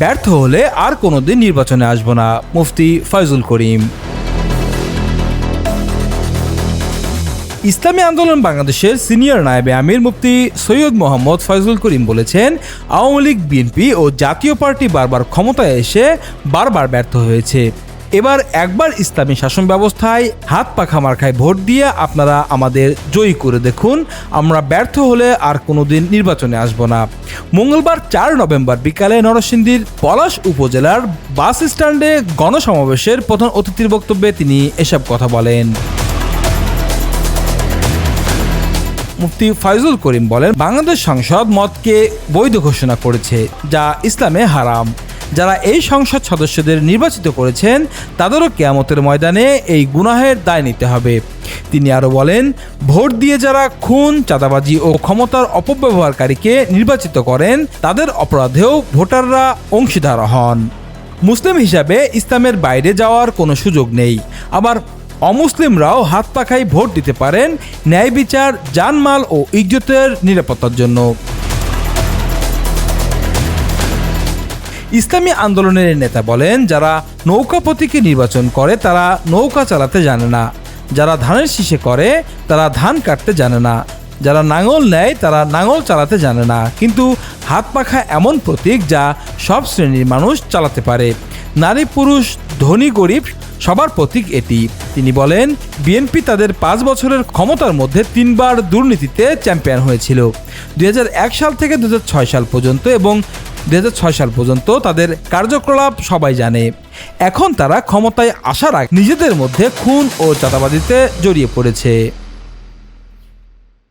ব্যর্থ হলে আর কোনোদিন নির্বাচনে আসব না। মুফতি ফয়জুল করিম। ইসলামী আন্দোলন বাংলাদেশের সিনিয়র নায়েবে আমির মুফতি সৈয়দ মোহাম্মদ ফয়জুল করিম বলেছেন, আওয়ামী লীগ, বিএনপি ও জাতীয় পার্টি বারবার ক্ষমতায় এসে বারবার ব্যর্থ হয়েছে। এবার একবার ইসলামী শাসন ব্যবস্থায় হাত পাখা মার্খায় ভোট দিয়ে আপনারা আমাদের জয়ী করে দেখুন। আমরা ব্যর্থ হলে আর কোনোদিন নির্বাচনে আসব না। মঙ্গলবার চার নভেম্বর বিকালে নরসিংদীর পলাশ উপজেলার বাস স্ট্যান্ডে গণসমাবেশের প্রধান অতিথির বক্তব্যে তিনি এসব কথা বলেন। মুফতি ফাইজুল করিম বলেন, বাংলাদেশ সংসদ মদকে বৈধ ঘোষণা করেছে, যা ইসলামে হারাম। যারা এই সংসদ সদস্যদের নির্বাচিত করেছেন, তাদেরও কেয়ামতের ময়দানে এই গুনাহের দায় নিতে হবে। তিনি আরও বলেন, ভোট দিয়ে যারা খুন, চাঁদাবাজি ও ক্ষমতার অপব্যবহারকারীকে নির্বাচিত করেন, তাদের অপরাধেও ভোটাররা অংশীদার হন। মুসলিম হিসাবে ইসলামের বাইরে যাওয়ার কোনো সুযোগ নেই। আবার অমুসলিমরাও হাত পাখায় ভোট দিতে পারেন ন্যায় বিচার, জানমাল ও ইজ্জতের নিরাপত্তার জন্য। ইসলামী আন্দোলনের নেতা বলেন, যারা নৌকা প্রতীকে নির্বাচন করে, তারা নৌকা চালাতে জানে না। যারা ধানের শীষে করে, তারা ধান কাটতে জানে না। যারা নাঙল নেয়, তারা নাঙল চালাতে জানে না। কিন্তু হাত পাখা এমন প্রতীক যা সব শ্রেণির মানুষ চালাতে পারে। নারী, পুরুষ, ধনী, গরিব, সবার প্রতীক এটি। তিনি বলেন, বিএনপি তাদের পাঁচ বছরের ক্ষমতার মধ্যে তিনবার দুর্নীতিতে চ্যাম্পিয়ন হয়েছিল। দুই হাজার এক সাল থেকে দুই হাজার ছয় সাল পর্যন্ত এবং দু হাজার ছয় সাল পর্যন্ত তাদের কার্যকলাপ সবাই জানে। এখন তারা ক্ষমতায় আসার আগে নিজেদের মধ্যে খুন ও চাঁদাবাদিতে জড়িয়ে পড়েছে।